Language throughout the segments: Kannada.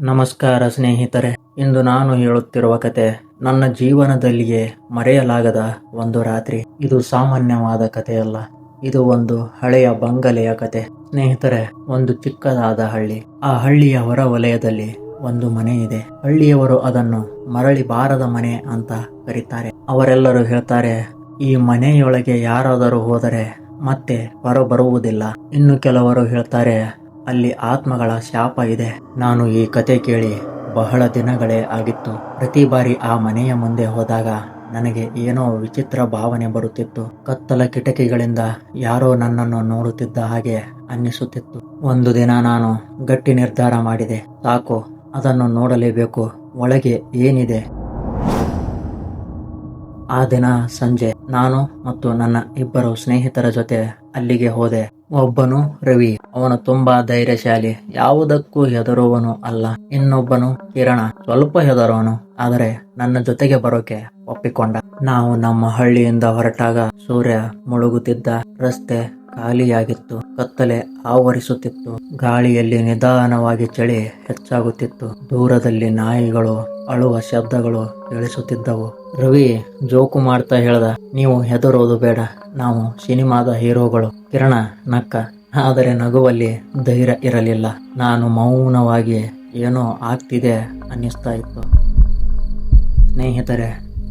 ನಮಸ್ಕಾರ ಸ್ನೇಹಿತರೆ. ಇಂದು ನಾನು ಹೇಳುತ್ತಿರುವ ಕತೆ ನನ್ನ ಜೀವನದಲ್ಲಿಯೇ ಮರೆಯಲಾಗದ ಒಂದು ರಾತ್ರಿ. ಇದು ಸಾಮಾನ್ಯವಾದ ಕಥೆಯಲ್ಲ. ಇದು ಒಂದು ಹಳೆಯ ಬಂಗಲೆಯ ಕತೆ. ಸ್ನೇಹಿತರೆ, ಒಂದು ಚಿಕ್ಕದಾದ ಹಳ್ಳಿ. ಆ ಹಳ್ಳಿಯ ಹೊರ ವಲಯದಲ್ಲಿ ಒಂದು ಮನೆ ಇದೆ. ಹಳ್ಳಿಯವರು ಅದನ್ನು ಮರಳಿ ಬಾರದ ಮನೆ ಅಂತ ಕರೀತಾರೆ. ಅವರೆಲ್ಲರೂ ಹೇಳ್ತಾರೆ, ಈ ಮನೆಯೊಳಗೆ ಯಾರಾದರೂ ಹೋದರೆ ಮತ್ತೆ ಹೊರಬರುವುದಿಲ್ಲ. ಇನ್ನು ಕೆಲವರು ಹೇಳ್ತಾರೆ ಅಲ್ಲಿ ಆತ್ಮಗಳ ಶಾಪ ಇದೆ. ನಾನು ಈ ಕತೆ ಕೇಳಿ ಬಹಳ ದಿನಗಳೇ ಆಗಿತ್ತು. ಪ್ರತಿ ಬಾರಿ ಆ ಮನೆಯ ಮುಂದೆ ಹೋದಾಗ ನನಗೆ ಏನೋ ವಿಚಿತ್ರ ಭಾವನೆ ಬರುತ್ತಿತ್ತು. ಕತ್ತಲ ಕಿಟಕಿಗಳಿಂದ ಯಾರೋ ನನ್ನನ್ನು ನೋಡುತ್ತಿದ್ದ ಹಾಗೆ ಅನ್ನಿಸುತ್ತಿತ್ತು. ಒಂದು ದಿನ ನಾನು ಗಟ್ಟಿ ನಿರ್ಧಾರ ಮಾಡಿದೆ. ಸಾಕು, ಅದನ್ನು ನೋಡಲೇಬೇಕು. ಒಳಗೆ ಏನಿದೆ? ಆ ದಿನ ಸಂಜೆ. ನಾನು ಮತ್ತು ನನ್ನ ಇಬ್ಬರು ಸ್ನೇಹಿತರ ಜೊತೆ ಅಲ್ಲಿಗೆ ಹೋದೆ. ಒಬ್ಬನು ರವಿ. ಅವನು ತುಂಬಾ ಧೈರ್ಯಶಾಲಿ, ಯಾವುದಕ್ಕೂ ಹೆದರುವನು ಅಲ್ಲ. ಇನ್ನೊಬ್ಬನು ಕಿರಣ, ಸ್ವಲ್ಪ ಹೆದರುವನು ಆದರೆ ನನ್ನ ಜೊತೆಗೆ ಬರೋಕೆ ಒಪ್ಪಿಕೊಂಡ. ನಾವು ನಮ್ಮ ಹಳ್ಳಿಯಿಂದ ಹೊರಟಾಗ ಸೂರ್ಯ ಮುಳುಗುತ್ತಿದ್ದ ರಸ್ತೆ ಖಾಲಿಯಾಗಿತ್ತು, ಕತ್ತಲೆ ಆವರಿಸುತ್ತಿತ್ತು, ಗಾಳಿಯಲ್ಲಿ ನಿಧಾನವಾಗಿ ಚಳಿ ಹೆಚ್ಚಾಗುತ್ತಿತ್ತು, ದೂರದಲ್ಲಿ ನಾಯಿಗಳು ಅಳುವ ಶಬ್ದಗಳು ಕೇಳಿಸುತ್ತಿದ್ದವು. ರವಿ ಜೋಕು ಮಾಡ್ತಾ ಹೇಳ್ದ, ನೀವು ಹೆದರೋದು ಬೇಡ, ನಾವು ಸಿನಿಮಾದ ಹೀರೋಗಳು. ಕಿರಣ ನಕ್ಕ ಆದರೆ ನಗುವಲ್ಲಿ ಧೈರ್ಯ ಇರಲಿಲ್ಲ. ನಾನು ಮೌನವಾಗಿ ಏನೋ ಆಗ್ತಿದೆ ಅನ್ನಿಸ್ತಾ ಇತ್ತು. ಸ್ನೇಹಿತರೆ,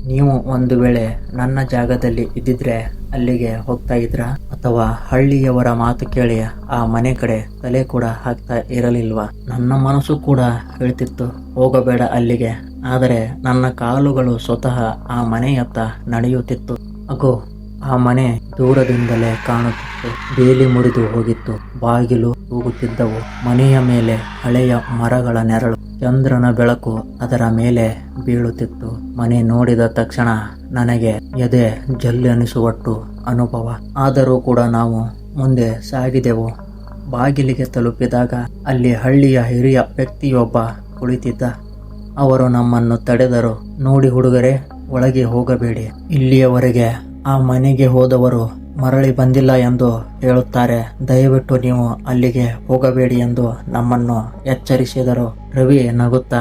ನೀವು ಒಂದು ವೇಳೆ ನನ್ನ ಜಾಗದಲ್ಲಿ ಇದ್ದಿದ್ರೆ ಅಲ್ಲಿಗೆ ಹೋಗ್ತಾ ಇದ್ರ? ಅಥವಾ ಹಳ್ಳಿಯವರ ಮಾತು ಕೇಳಿ ಆ ಮನೆ ಕಡೆ ತಲೆ ಕೂಡ ಹಾಕ್ತಾ ಇರಲಿಲ್ವಾ? ನನ್ನ ಮನಸ್ಸು ಕೂಡ ಹೇಳ್ತಿತ್ತು, ಹೋಗಬೇಡ ಅಲ್ಲಿಗೆ. ಆದರೆ ನನ್ನ ಕಾಲುಗಳು ಸ್ವತಃ ಆ ಮನೆಯತ್ತ ನಡೆಯುತ್ತಿತ್ತು. ಅಗೋ ಆ ಮನೆ ದೂರದಿಂದಲೇ ಕಾಣುತ್ತಿತ್ತು. ಬೇಲಿ ಮುರಿದು ಹೋಗಿತ್ತು. ಬಾಗಿಲು ತೂಗುತ್ತಿದ್ದವು. ಮನೆಯ ಮೇಲೆ ಹಳೆಯ ಮರಗಳ ನೆರಳು. ಚಂದ್ರನ ಬೆಳಕು ಅದರ ಮೇಲೆ ಬೀಳುತ್ತಿತ್ತು. ಮನೆ ನೋಡಿದ ತಕ್ಷಣ ನನಗೆ ಎದೆ ಜಲ್ಲೆನಿಸುವಟ್ಟು ಅನುಭವ. ಆದರೂ ಕೂಡ ನಾವು ಮುಂದೆ ಸಾಗಿದೆವು. ಬಾಗಿಲಿಗೆ ತಲುಪಿದಾಗ ಅಲ್ಲಿ ಹಳ್ಳಿಯ ಹಿರಿಯ ವ್ಯಕ್ತಿಯೊಬ್ಬ ಕುಳಿತಿದ್ದ. ಅವರು ನಮ್ಮನ್ನು ತಡೆದರು. ನೋಡಿ ಹುಡುಗರೆ, ಒಳಗೆ ಹೋಗಬೇಡಿ. ಇಲ್ಲಿಯವರೆಗೆ ಆ ಮನೆಗೆ ಹೋದವರು ಮರಳಿ ಬಂದಿಲ್ಲ ಎಂದು ಹೇಳುತ್ತಾರೆ. ದಯವಿಟ್ಟು ನೀವು ಅಲ್ಲಿಗೆ ಹೋಗಬೇಡಿ ಎಂದು ನಮ್ಮನ್ನು ಎಚ್ಚರಿಸಿದರು. ರವಿ ನಗುತ್ತಾ,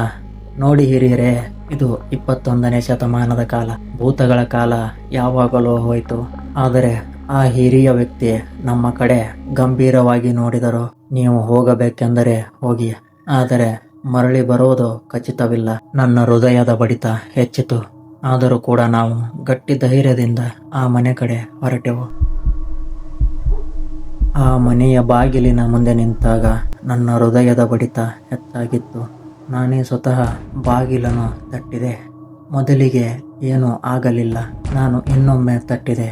ನೋಡಿ ಹಿರಿಯರೇ, ಇದು ಇಪ್ಪತ್ತೊಂದನೇ ಶತಮಾನದ ಕಾಲ. ಭೂತಗಳ ಕಾಲ ಯಾವಾಗಲೂ ಹೋಯಿತು. ಆದರೆ ಆ ಹಿರಿಯ ವ್ಯಕ್ತಿ ನಮ್ಮ ಕಡೆ ಗಂಭೀರವಾಗಿ ನೋಡಿದರು. ನೀವು ಹೋಗಬೇಕೆಂದರೆ ಹೋಗಿ. ಆದರೆ ಮರಳಿ ಬರುವುದು ಖಚಿತವಿಲ್ಲ. ನನ್ನ ಹೃದಯದ ಬಡಿತ ಹೆಚ್ಚಿತು. ಆದರೂ ಕೂಡ ನಾವು ಗಟ್ಟಿ ಧೈರ್ಯದಿಂದ ಆ ಮನೆ ಕಡೆ ಹೊರಟೆವು. ಆ ಮನೆಯ ಬಾಗಿಲಿನ ಮುಂದೆ ನಿಂತಾಗ ನನ್ನ ಹೃದಯದ ಬಡಿತ ಹೆಚ್ಚಾಗಿತ್ತು ನಾನೇ ಸ್ವತಃ ಬಾಗಿಲನ್ನು ತಟ್ಟಿದೆ. ಮೊದಲಿಗೆ ಏನೂ ಆಗಲಿಲ್ಲ, ನಾನು ಇನ್ನೊಮ್ಮೆ ತಟ್ಟಿದೆ.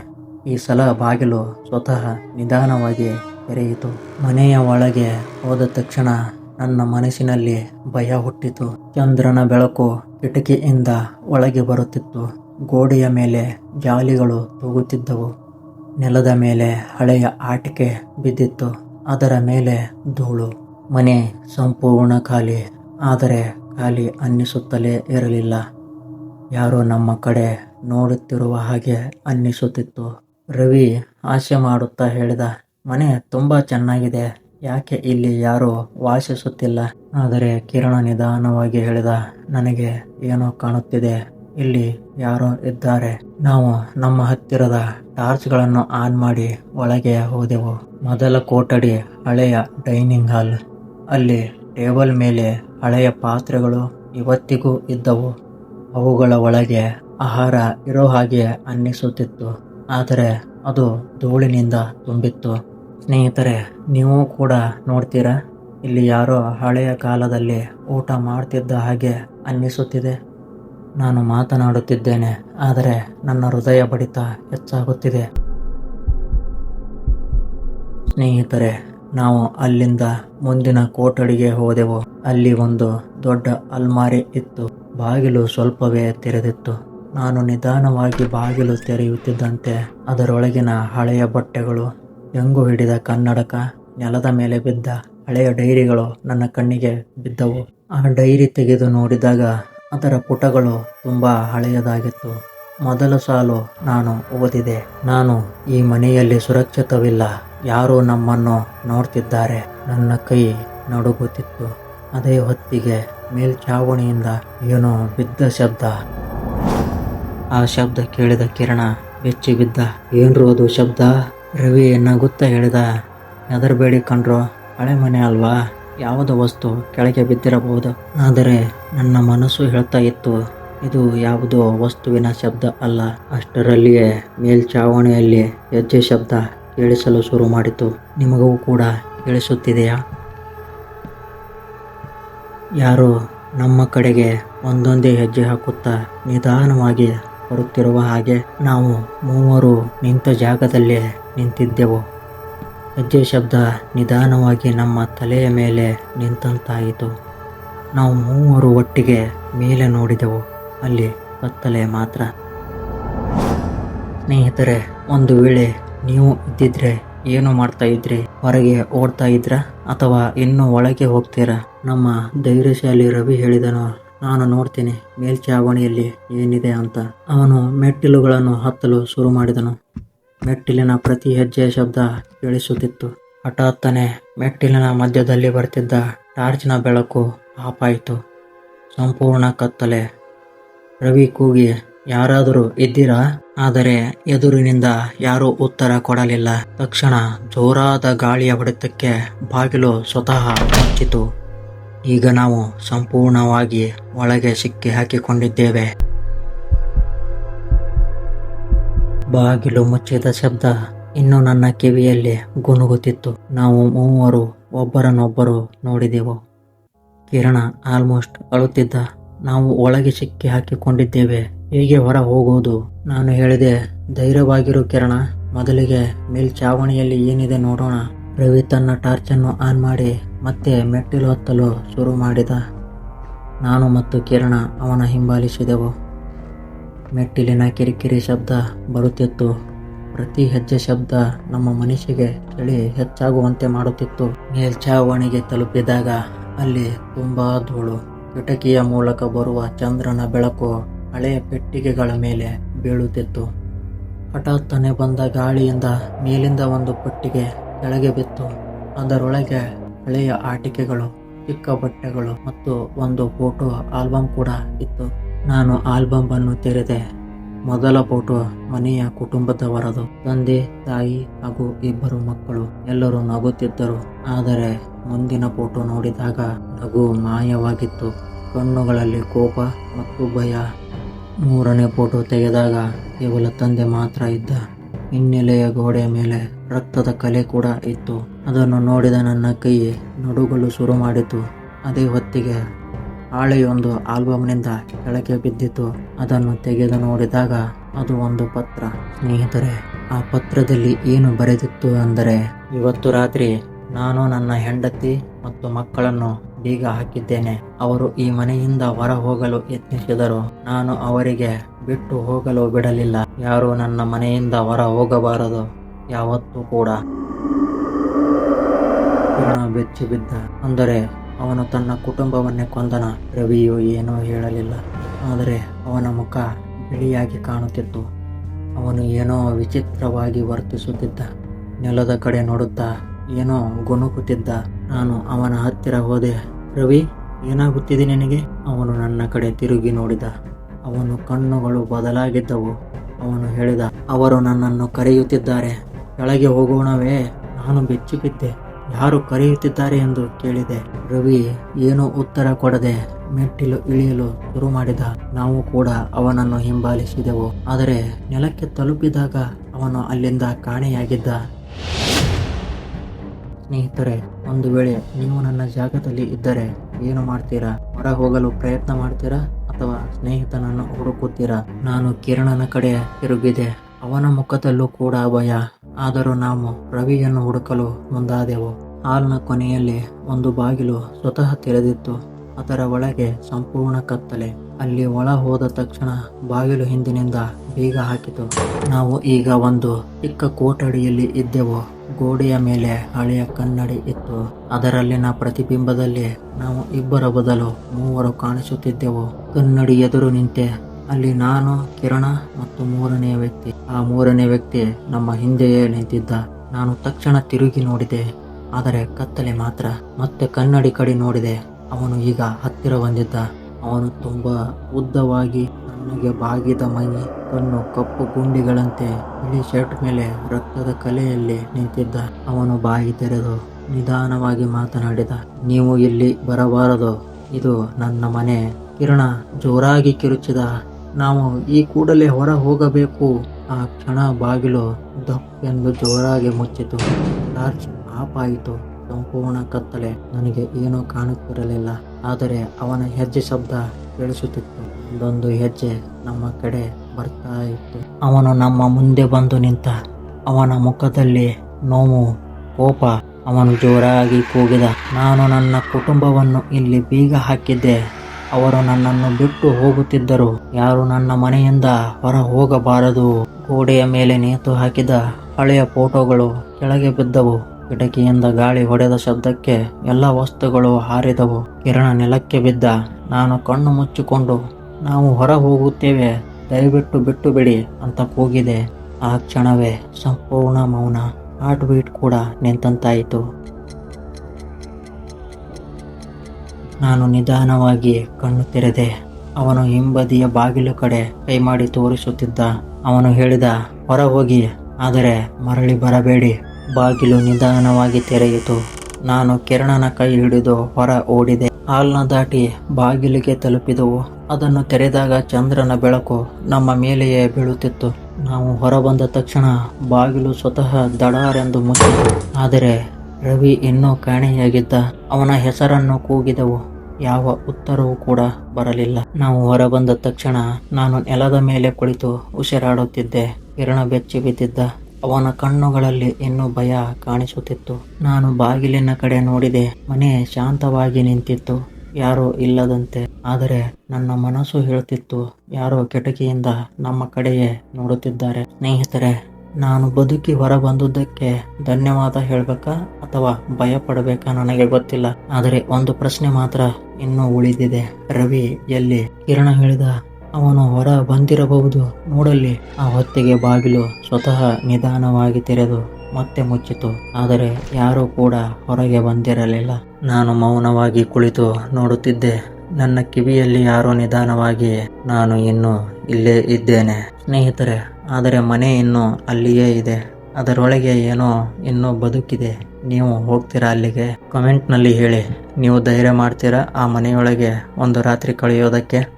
ಈ ಸಲ ಬಾಗಿಲು ಸ್ವತಃ ನಿಧಾನವಾಗಿ ತೆರೆಯಿತು. ಮನೆಯ ಒಳಗೆ ಹೋದ ತಕ್ಷಣ ನನ್ನ ಮನಸ್ಸಿನಲ್ಲಿ ಭಯ ಹುಟ್ಟಿತು. ಚಂದ್ರನ ಬೆಳಕು ಕಿಟಕಿಯಿಂದ ಒಳಗೆ ಬರುತ್ತಿತ್ತು. ಗೋಡೆಯ ಮೇಲೆ ಜಾಲಿಗಳು ತೂಗುತ್ತಿದ್ದವು. ನೆಲದ ಮೇಲೆ ಹಳೆಯ ಆಟಿಕೆ ಬಿದ್ದಿತ್ತು. ಅದರ ಮೇಲೆ ಧೂಳು. ಮನೆ ಸಂಪೂರ್ಣ ಖಾಲಿ, ಆದರೆ ಖಾಲಿ ಅನ್ನಿಸುತ್ತಲೇ ಇರಲಿಲ್ಲ. ಯಾರೋ ನಮ್ಮ ಕಡೆ ನೋಡುತ್ತಿರುವ ಹಾಗೆ ಅನ್ನಿಸುತ್ತಿತ್ತು. ರವಿ ಆಸೆ ಮಾಡುತ್ತಾ ಹೇಳಿದ, ಮನೆ ತುಂಬ ಚೆನ್ನಾಗಿದೆ. ಯಾಕೆ ಇಲ್ಲಿ ಯಾರೂ ವಾಸಿಸುತ್ತಿಲ್ಲ? ಆದರೆ ಕಿರಣ ನಿಧಾನವಾಗಿ ಹೇಳಿದ, ನನಗೆ ಏನೋ ಕಾಣುತ್ತಿದೆ. ಇಲ್ಲಿ ಯಾರೋ ಇದ್ದಾರೆ. ನಾವು ನಮ್ಮ ಹತ್ತಿರದ ಟಾರ್ಚ್ಗಳನ್ನು ಆನ್ ಮಾಡಿ ಒಳಗೆ ಹೋದೆವು. ಮೊದಲ ಕೋಟಡಿ ಹಳೆಯ ಡೈನಿಂಗ್ ಹಾಲ್. ಅಲ್ಲಿ ಟೇಬಲ್ ಮೇಲೆ ಹಳೆಯ ಪಾತ್ರೆಗಳು ಇವತ್ತಿಗೂ ಇದ್ದವು. ಅವುಗಳ ಒಳಗೆ ಆಹಾರ ಇರೋ ಹಾಗೆ ಅನ್ನಿಸುತ್ತಿತ್ತು. ಆದರೆ ಅದು ಧೂಳಿನಿಂದ ತುಂಬಿತ್ತು. ಸ್ನೇಹಿತರೆ, ನೀವು ಕೂಡ ನೋಡ್ತೀರಾ? ಇಲ್ಲಿ ಯಾರೋ ಹಳೆಯ ಕಾಲದಲ್ಲಿ ಊಟ ಮಾಡ್ತಿದ್ದ ಹಾಗೆ ಅನ್ನಿಸುತ್ತಿದೆ. ನಾನು ಮಾತನಾಡುತ್ತಿದ್ದೇನೆ, ಆದರೆ ನನ್ನ ಹೃದಯ ಬಡಿತ ಹೆಚ್ಚಾಗುತ್ತಿದೆ. ಸ್ನೇಹಿತರೆ, ನಾವು ಅಲ್ಲಿಂದ ಮುಂದಿನ ಕೋಟಡಿಗೆ ಹೋದೆವು. ಅಲ್ಲಿ ಒಂದು ದೊಡ್ಡ ಅಲ್ಮಾರಿ ಇತ್ತು. ಬಾಗಿಲು ಸ್ವಲ್ಪವೇ ತೆರೆದಿತ್ತು. ನಾನು ನಿಧಾನವಾಗಿ ಬಾಗಿಲು ತೆರೆಯುತ್ತಿದ್ದಂತೆ ಅದರೊಳಗಿನ ಹಳೆಯ ಬಟ್ಟೆಗಳು ಹೆಂಗು ಹಿಡಿದ ಕನ್ನಡಕ ನೆಲದ ಮೇಲೆ ಬಿದ್ದ ಹಳೆಯ ಡೈರಿಗಳು ನನ್ನ ಕಣ್ಣಿಗೆ ಬಿದ್ದವು. ಆ ಡೈರಿ ತೆಗೆದು ನೋಡಿದಾಗ ಅದರ ಪುಟಗಳು ತುಂಬ ಹಳೆಯದಾಗಿತ್ತು. ಮೊದಲ ಸಾಲು ನಾನು ಓದಿದೆ. ನಾನು ಈ ಮನೆಯಲ್ಲಿ ಸುರಕ್ಷಿತವಿಲ್ಲ. ಯಾರೋ ನಮ್ಮನ್ನು ನೋಡ್ತಿದ್ದಾರೆ. ನನ್ನ ಕೈ ನಡುಗುತ್ತಿತ್ತು. ಅದೇ ಹೊತ್ತಿಗೆ ಮೇಲ್ಛಾವಣಿಯಿಂದ ಏನೋ ಬಿದ್ದ ಶಬ್ದ. ಆ ಶಬ್ದ ಕೇಳಿದ ಕಿರಣ, ಬೆಚ್ಚಿ ಬಿದ್ದ. ಏನ್ರು ಅದು ಶಬ್ದ? ರವಿ ನಗುತ್ತಾ ಹೇಳಿದ ಹೆದರಬೇಡಿ ಕಂಡ್ರು ಹಳೆ ಮನೆ ಅಲ್ವಾ? ಯಾವುದೋ ವಸ್ತು ಕೆಳಗೆ ಬಿದ್ದಿರಬಹುದು. ಆದರೆ ನನ್ನ ಮನಸ್ಸು ಹೇಳ್ತಾ ಇತ್ತು, ಇದು ಯಾವುದೋ ವಸ್ತುವಿನ ಶಬ್ದ ಅಲ್ಲ. ಅಷ್ಟರಲ್ಲಿಯೇ ಮೇಲ್ಛಾವಣಿಯಲ್ಲಿ ಹೆಜ್ಜೆ ಶಬ್ದ ಕೇಳಿಸಲು ಶುರು ಮಾಡಿತು. ನಿಮಗೂ ಕೂಡ ಕೇಳಿಸುತ್ತಿದೆಯಾ? ಯಾರು ನಮ್ಮ ಕಡೆಗೆ ಒಂದೊಂದೇ ಹೆಜ್ಜೆ ಹಾಕುತ್ತಾ ನಿಧಾನವಾಗಿ ಬರುತ್ತಿರುವ ಹಾಗೆ ನಾವು ಮೂವರು ನಿಂತ ಜಾಗದಲ್ಲಿ ನಿಂತಿದ್ದೆವು. ಹೆಜ್ಜೆ ಶಬ್ದ ನಿಧಾನವಾಗಿ ನಮ್ಮ ತಲೆಯ ಮೇಲೆ ನಿಂತಂತಾಯಿತು. ನಾವು ಮೂವರು ಒಟ್ಟಿಗೆ ಮೇಲೆ ನೋಡಿದೆವು, ಅಲ್ಲಿ ಕತ್ತಲೆ ಮಾತ್ರ. ಸ್ನೇಹಿತರೆ, ಒಂದು ವೇಳೆ ನೀವು ಇದ್ದಿದ್ರೆ ಏನು ಮಾಡ್ತಾ ಇದ್ರಿ? ಹೊರಗೆ ಓಡ್ತಾ ಇದ್ರ ಅಥವಾ ಇನ್ನೂ ಒಳಗೆ ಹೋಗ್ತೀರಾ? ನಮ್ಮ ಧೈರ್ಯಶಾಲಿ ರವಿ ಹೇಳಿದನು ನಾನು ನೋಡ್ತೀನಿ ಮೇಲ್ಛಾವಣಿಯಲ್ಲಿ ಏನಿದೆ ಅಂತ. ಅವನು ಮೆಟ್ಟಿಲುಗಳನ್ನು ಹತ್ತಲು ಶುರು ಮಾಡಿದನು. ಮೆಟ್ಟಿಲಿನ ಪ್ರತಿ ಹೆಜ್ಜೆಯ ಶಬ್ದ ಕೇಳಿಸುತ್ತಿತ್ತು. ಹಠಾತ್ತನೆ ಮೆಟ್ಟಿಲಿನ ಮಧ್ಯದಲ್ಲಿ ಬರ್ತಿದ್ದ ಟಾರ್ಚ್ನ ಬೆಳಕು ಆಪಾಯಿತು ಸಂಪೂರ್ಣ ಕತ್ತಲೆ. ರವಿ ಕೂಗಿ, ಯಾರಾದರೂ ಇದ್ದೀರಾ? ಆದರೆ ಎದುರಿನಿಂದ ಯಾರೂ ಉತ್ತರ ಕೊಡಲಿಲ್ಲ. ತಕ್ಷಣ ಜೋರಾದ ಗಾಳಿಯ ಹೊಡೆತಕ್ಕೆ ಬಾಗಿಲು ಸ್ವತಃ ಮುಚ್ಚಿತು. ಈಗ ನಾವು ಸಂಪೂರ್ಣವಾಗಿ ಒಳಗೆ ಸಿಕ್ಕಿ ಹಾಕಿಕೊಂಡಿದ್ದೇವೆ. ಬಾಗಿಲು ಮುಚ್ಚಿದ ಶಬ್ದ ಇನ್ನು ನನ್ನ ಕಿವಿಯಲ್ಲಿ ಗುನುಗುತ್ತಿತ್ತು ನಾವು ಮೂವರು ಒಬ್ಬರನ್ನೊಬ್ಬರು ನೋಡಿದೆವು. ಕಿರಣ ಆಲ್ಮೋಸ್ಟ್ ಅಳುತ್ತಿದ್ದ. ನಾವು ಒಳಗೆ ಸಿಕ್ಕಿ ಹಾಕಿಕೊಂಡಿದ್ದೇವೆ. ಹೀಗೆ ಹೊರ ಹೋಗುವುದು? ನಾನು ಹೇಳಿದೆ, ಧೈರ್ಯವಾಗಿರು ಕಿರಣ. ಮೊದಲಿಗೆ ಮೇಲ್ಛಾವಣಿಯಲ್ಲಿ ಏನಿದೆ ನೋಡೋಣ. ರವಿ ತನ್ನ ಟಾರ್ಚನ್ನು ಆನ್ ಮಾಡಿ ಮತ್ತೆ ಮೆಟ್ಟಿಲು ಹತ್ತಲು ಶುರು ಮಾಡಿದ ನಾನು ಮತ್ತು ಕಿರಣ ಅವನ ಹಿಂಬಾಲಿಸಿದೆವು. ಮೆಟ್ಟಿಲಿನ ಕಿರಿಕಿರಿ ಶಬ್ದ ಬರುತ್ತಿತ್ತು. ಪ್ರತಿ ಹೆಜ್ಜೆ ಶಬ್ದ ನಮ್ಮ ಮನಸ್ಸಿಗೆ ಚಳಿ ಹೆಚ್ಚಾಗುವಂತೆ ಮಾಡುತ್ತಿತ್ತು. ಮೇಲ್ಛಾವಣಿಗೆ ತಲುಪಿದಾಗ ಅಲ್ಲಿ ತುಂಬಾ ಧೂಳು. ಕಿಟಕಿಯ ಮೂಲಕ ಬರುವ ಚಂದ್ರನ ಬೆಳಕು ಹಳೆಯ ಪೆಟ್ಟಿಗೆಗಳ ಮೇಲೆ ಬೀಳುತ್ತಿತ್ತು. ಹಠಾತ್ತನೆ ಬಂದ ಗಾಳಿಯಿಂದ ಮೇಲಿಂದ ಒಂದು ಪಟ್ಟಿಗೆ ಕೆಳಗೆ ಬಿತ್ತು. ಅದರೊಳಗೆ ಹಳೆಯ ಆಟಿಕೆಗಳು, ಚಿಕ್ಕ ಬಟ್ಟೆಗಳು ಮತ್ತು ಒಂದು ಫೋಟೋ ಆಲ್ಬಮ್ ಕೂಡ ಇತ್ತು. ನಾನು ಆಲ್ಬಮ್ ಅನ್ನು ತೆರೆದೆ. ಮೊದಲ ಫೋಟೋ ಮನೆಯ ಕುಟುಂಬದವರದು. ತಂದೆ, ತಾಯಿ ಹಾಗೂ ಇಬ್ಬರು ಮಕ್ಕಳು ಎಲ್ಲರೂ ನಗುತ್ತಿದ್ದರು. ಆದರೆ ಮುಂದಿನ ಫೋಟೋ ನೋಡಿದಾಗ ನಗು ಮಾಯವಾಗಿತ್ತು. ಕಣ್ಣುಗಳಲ್ಲಿ ಕೋಪ ಮತ್ತು ಭಯ. ಮೂರನೇ ಫೋಟೋ ತೆಗೆದಾಗ ಕೇವಲ ತಂದೆ ಮಾತ್ರ ಇದ್ದ. ಹಿನ್ನೆಲೆಯ ಗೋಡೆಯ ಮೇಲೆ ರಕ್ತದ ಕಲೆ ಕೂಡ ಇತ್ತು. ಅದನ್ನು ನೋಡಿದ ನನ್ನ ಕೈ ನಡುಗಲು ಶುರು ಮಾಡಿತು. ಅದೇ ಹೊತ್ತಿಗೆ ಹಾಳೆಯೊಂದು ಆಲ್ಬಮ್ನಿಂದ ಕೆಳಗೆ ಬಿದ್ದಿತು. ಅದನ್ನು ತೆಗೆದು ನೋಡಿದಾಗ ಅದು ಒಂದು ಪತ್ರ. ಸ್ನೇಹಿತರೆ, ಆ ಪತ್ರದಲ್ಲಿ ಏನು ಬರೆದಿತ್ತು ಅಂದರೆ, ಇವತ್ತು ರಾತ್ರಿ ನಾನು ನನ್ನ ಹೆಂಡತಿ ಮತ್ತು ಮಕ್ಕಳನ್ನು ಬೀಗ ಹಾಕಿದ್ದೇನೆ. ಅವರು ಈ ಮನೆಯಿಂದ ಹೊರ ಹೋಗಲು ಯತ್ನಿಸಿದರು. ನಾನು ಅವರಿಗೆ ಬಿಟ್ಟು ಹೋಗಲು ಬಿಡಲಿಲ್ಲ. ಯಾರು ನನ್ನ ಮನೆಯಿಂದ ಹೊರ ಹೋಗಬಾರದು. ಯಾವತ್ತೂ ಕೂಡ. ಬೆಚ್ಚಿ ಬಿದ್ದ. ಅಂದರೆ ಅವನು ತನ್ನ ಕುಟುಂಬವನ್ನೇ ಕೊಂದನ. ರವಿಯು ಏನೂ ಹೇಳಲಿಲ್ಲ. ಆದರೆ ಅವನ ಮುಖ ಬಿಳಿಯಾಗಿ ಕಾಣುತ್ತಿತ್ತು. ಅವನು ಏನೋ ವಿಚಿತ್ರವಾಗಿ ವರ್ತಿಸುತ್ತಿದ್ದ. ನೆಲದ ಕಡೆ ನೋಡುತ್ತಾ ಏನೋ ಗುಣುಕುತ್ತಿದ್ದ. ನಾನು ಅವನ ಹತ್ತಿರ ಹೋದೆ. ರವಿ, ಏನಾಗುತ್ತಿದೆ ನಿನಗೆ? ಅವನು ನನ್ನ ಕಡೆ ತಿರುಗಿ ನೋಡಿದ. ಅವನು ಕಣ್ಣುಗಳು ಬದಲಾಗಿದ್ದವು. ಅವನು ಹೇಳಿದ, ಅವರು ನನ್ನನ್ನು ಕರೆಯುತ್ತಿದ್ದಾರೆ. ಕೆಳಗೆ ಹೋಗೋಣವೇ. ನಾನು ಬೆಚ್ಚಿ ಬಿದ್ದೆ ಯಾರು ಕರೆಯುತ್ತಿದ್ದಾರೆ ಎಂದು ಕೇಳಿದೆ. ರವಿ ಏನೂ ಉತ್ತರ ಕೊಡದೆ ಮೆಟ್ಟಿಲು ಇಳಿಯಲು ಶುರು ಮಾಡಿದ. ನಾವು ಕೂಡ ಅವನನ್ನು ಹಿಂಬಾಲಿಸಿದೆವು. ಆದರೆ ನೆಲಕ್ಕೆ ತಲುಪಿದಾಗ ಅವನು ಅಲ್ಲಿಂದ ಕಾಣೆಯಾಗಿದ್ದ. ಸ್ನೇಹಿತರೆ, ಒಂದು ವೇಳೆ ನೀವು ನನ್ನ ಜಾಗದಲ್ಲಿ ಇದ್ದರೆ ಏನು ಮಾಡ್ತೀರಾ? ಹೊರ ಹೋಗಲು ಪ್ರಯತ್ನ ಮಾಡ್ತೀರಾ? ಅಥವಾ ಸ್ನೇಹಿತನನ್ನು ಹುಡುಕುತ್ತೀರಾ? ನಾನು ಕಿರಣನ ಕಡೆ ತಿರುಗಿದೆ. ಅವನ ಮುಖದಲ್ಲೂ ಕೂಡ ಭಯ ಆದರೂ ನಾವು ರವಿಯನ್ನು ಹುಡುಕಲು ಮುಂದಾದೆವು. ಹಾಲ್ನ ಕೊನೆಯಲ್ಲಿ ಒಂದು ಬಾಗಿಲು ಸ್ವತಃ ತೆರೆದಿತ್ತು. ಅದರ ಒಳಗೆ ಸಂಪೂರ್ಣ ಕತ್ತಲೆ. ಅಲ್ಲಿ ಒಳ ಹೋದ ತಕ್ಷಣ ಬಾಗಿಲು ಹಿಂದಿನಿಂದ ಬೀಗ ಹಾಕಿತು. ನಾವು ಈಗ ಒಂದು ಚಿಕ್ಕ ಕೋಟಡಿಯಲ್ಲಿ ಇದ್ದೆವು. ಗೋಡೆಯ ಮೇಲೆ ಹಳೆಯ ಕನ್ನಡಿ ಇತ್ತು. ಅದರಲ್ಲಿನ ಪ್ರತಿಬಿಂಬದಲ್ಲಿ ನಾವು ಇಬ್ಬರ ಬದಲು ಮೂವರು ಕಾಣಿಸುತ್ತಿದ್ದೆವು. ಕನ್ನಡಿ ಎದುರು ನಿಂತೆ. ಅಲ್ಲಿ ನಾನು, ಕಿರಣ ಮತ್ತು ಮೂರನೆಯ ವ್ಯಕ್ತಿ. ಆ ಮೂರನೇ ವ್ಯಕ್ತಿ ನಮ್ಮ ಹಿಂದೆಯೇ ನಿಂತಿದ್ದ. ನಾನು ತಕ್ಷಣ ತಿರುಗಿ ನೋಡಿದೆ. ಆದರೆ ಕತ್ತಲೆ ಮಾತ್ರ. ಮತ್ತೆ ಕನ್ನಡಿ ಕಡೆ ನೋಡಿದೆ. ಅವನು ಈಗ ಹತ್ತಿರ ಬಂದಿದ್ದ. ಅವನು ತುಂಬಾ ಉದ್ದವಾಗಿ ನನಗೆ ಬಾಗಿದ ಮೈ, ಕಣ್ಣು ಕಪ್ಪು ಗುಂಡಿಗಳಂತೆ. ಬಿಳಿ ಶರ್ಟ್ ಮೇಲೆ ರಕ್ತದ ಕಲೆಯಲ್ಲಿ ನಿಂತಿದ್ದ ಅವನು ಬಾಯಿ ತೆರೆದು ನಿಧಾನವಾಗಿ ಮಾತನಾಡಿದ, ನೀವು ಇಲ್ಲಿ ಬರಬಾರದು. ಇದು ನನ್ನ ಮನೆ. ಕಿರಣ, ಜೋರಾಗಿ ಕಿರುಚಿದ. ನಾವು ಈ ಕೂಡಲೇ ಹೊರ ಹೋಗಬೇಕು ಆ ಕ್ಷಣ ಬಾಗಿಲು ದಪ್ಪೆಂದು ಜೋರಾಗಿ ಮುಚ್ಚಿತು. ಟಾರ್ಚ್ ಆಫ್ ಆಯಿತು. ಸಂಪೂರ್ಣ ಕತ್ತಲೆ. ನನಗೆ ಏನೂ ಕಾಣುತ್ತಿರಲಿಲ್ಲ. ಆದರೆ ಅವನ ಹೆಜ್ಜೆ ಶಬ್ದ ಕೇಳಿಸುತ್ತಿತ್ತು. ಒಂದೊಂದು ಹೆಜ್ಜೆ ನಮ್ಮ ಕಡೆ ಬರ್ತಾ ಇತ್ತು. ಅವನು ನಮ್ಮ ಮುಂದೆ ಬಂದು ನಿಂತ ಅವನ ಮುಖದಲ್ಲಿ ನೋವು, ಕೋಪ, ಅವನು ಜೋರಾಗಿ ಕೂಗಿದ. ನಾನು ನನ್ನ ಕುಟುಂಬವನ್ನು ಇಲ್ಲಿ ಬೀಗ ಹಾಕಿದ್ದೆ. ಅವರು ನನ್ನನ್ನು ಬಿಟ್ಟು ಹೋಗುತ್ತಿದ್ದರು. ಯಾರು ನನ್ನ ಮನೆಯಿಂದ ಹೊರ ಹೋಗಬಾರದು. ಗೋಡೆಯ ಮೇಲೆ ನೇತು ಹಾಕಿದ ಹಳೆಯ ಫೋಟೋಗಳು ಕೆಳಗೆ ಬಿದ್ದವು. ಕಿಟಕಿಯಿಂದ ಗಾಳಿ ಹೊಡೆದ ಶಬ್ದಕ್ಕೆ ಎಲ್ಲ ವಸ್ತುಗಳು ಹಾರಿದವು. ಕಿರಣ ನೆಲಕ್ಕೆ ಬಿದ್ದ. ನಾನು ಕಣ್ಣು ಮುಚ್ಚಿಕೊಂಡು, ನಾವು ಹೊರ ಹೋಗುತ್ತೇವೆ ದಯವಿಟ್ಟು ಬಿಟ್ಟು ಬಿಡಿ ಅಂತ ಕೂಗಿದೆ. ಆ ಕ್ಷಣವೇ ಸಂಪೂರ್ಣ ಮೌನ. ಹಾರ್ಟ್ ಬೀಟ್ ಕೂಡ ನಿಂತಂತಾಯಿತು. ನಾನು ನಿಧಾನವಾಗಿ ಕಣ್ಣು ತೆರೆದೆ. ಅವನು ಹಿಂಬದಿಯ ಬಾಗಿಲು ಕಡೆ ಕೈ ಮಾಡಿ ತೋರಿಸುತ್ತಿದ್ದ. ಅವನು ಹೇಳಿದ ಹೊರ ಹೋಗಿ ಆದರೆ ಮರಳಿ ಬರಬೇಡಿ. ಬಾಗಿಲು ನಿಧಾನವಾಗಿ ತೆರೆಯಿತು. ನಾನು ಕಿರಣನ ಕೈ ಹಿಡಿದು ಹೊರ ಓಡಿದೆ. ಹಾಲ್ನ ದಾಟಿ ಬಾಗಿಲಿಗೆ ತಲುಪಿದವು. ಅದನ್ನು ತೆರೆದಾಗ ಚಂದ್ರನ ಬೆಳಕು ನಮ್ಮ ಮೇಲೆಯೇ ಬೀಳುತ್ತಿತ್ತು. ನಾವು ಹೊರಬಂದ ತಕ್ಷಣ ಬಾಗಿಲು ಸ್ವತಃ ದಡಾರೆಂದು ಮುಚ್ಚಿತು. ಆದರೆ ರವಿ ಇನ್ನೂ ಕಾಣೆಯಾಗಿದ್ದ. ಅವನ ಹೆಸರನ್ನು ಕೂಗಿದವು. ಯಾವ ಉತ್ತರವೂ ಕೂಡ ಬರಲಿಲ್ಲ. ನಾವು ಹೊರಬಂದ ತಕ್ಷಣ ನಾನು ನೆಲದ ಮೇಲೆ ಕುಳಿತು ಉಸಿರಾಡುತ್ತಿದ್ದೆ. ಕಿರಣ ಬೆಚ್ಚಿ ಬಿದ್ದಿದ್ದ. ಅವನ ಕಣ್ಣುಗಳಲ್ಲಿ ಇನ್ನೂ ಭಯ ಕಾಣಿಸುತ್ತಿತ್ತು. ನಾನು ಬಾಗಿಲಿನ ಕಡೆ ನೋಡಿದೆ, ಮನೆ ಶಾಂತವಾಗಿ ನಿಂತಿತ್ತು. ಯಾರೋ ಇಲ್ಲದಂತೆ, ಆದರೆ ನನ್ನ ಮನಸ್ಸು ಹೇಳುತ್ತಿತ್ತು ಯಾರೋ ಕಿಟಕಿಯಿಂದ ನಮ್ಮ ಕಡೆಯೇ ನೋಡುತ್ತಿದ್ದಾರೆ. ಸ್ನೇಹಿತರೆ, ನಾನು ಬದುಕಿ ಹೊರ ಬಂದುದಕ್ಕೆ ಧನ್ಯವಾದ ಹೇಳಬೇಕಾ ಅಥವಾ ಭಯ ಪಡಬೇಕಾ ನನಗೆ ಗೊತ್ತಿಲ್ಲ. ಆದರೆ ಒಂದು ಪ್ರಶ್ನೆ ಮಾತ್ರ ಇನ್ನೂ ಉಳಿದಿದೆ. ರವಿ ಎಲ್ಲಿ? ಕಿರಣ ಹೇಳಿದ ಅವನು ಹೊರ ಬಂದಿರಬಹುದು. ನೋಡಲ್ಲಿ ಆ ಹೊತ್ತಿಗೆ ಬಾಗಿಲು ಸ್ವತಃ ನಿಧಾನವಾಗಿ ತೆರೆದು ಮತ್ತೆ ಮುಚ್ಚಿತು. ಆದರೆ ಯಾರೂ ಕೂಡ ಹೊರಗೆ ಬಂದಿರಲಿಲ್ಲ. ನಾನು ಮೌನವಾಗಿ ಕುಳಿತು ನೋಡುತ್ತಿದ್ದೆ. ನನ್ನ ಕಿವಿಯಲ್ಲಿ ಯಾರೋ ನಿಧಾನವಾಗಿ, ನಾನು ಇನ್ನು ಇಲ್ಲೇ ಇದ್ದೇನೆ ಸ್ನೇಹಿತರೆ. ಆದರೆ ಮನೆ ಇನ್ನೂ ಅಲ್ಲಿಯೇ ಇದೆ. ಅದರೊಳಗೆ ಏನೋ ಇನ್ನೂ ಬದುಕಿದೆ. ನೀವು ಹೋಗ್ತೀರಾ ಅಲ್ಲಿಗೆ? ಕಮೆಂಟ್ನಲ್ಲಿ ಹೇಳಿ. ನೀವು ಧೈರ್ಯ ಮಾಡ್ತೀರಾ ಆ ಮನೆಯೊಳಗೆ ಒಂದು ರಾತ್ರಿ ಕಳೆಯೋದಕ್ಕೆ?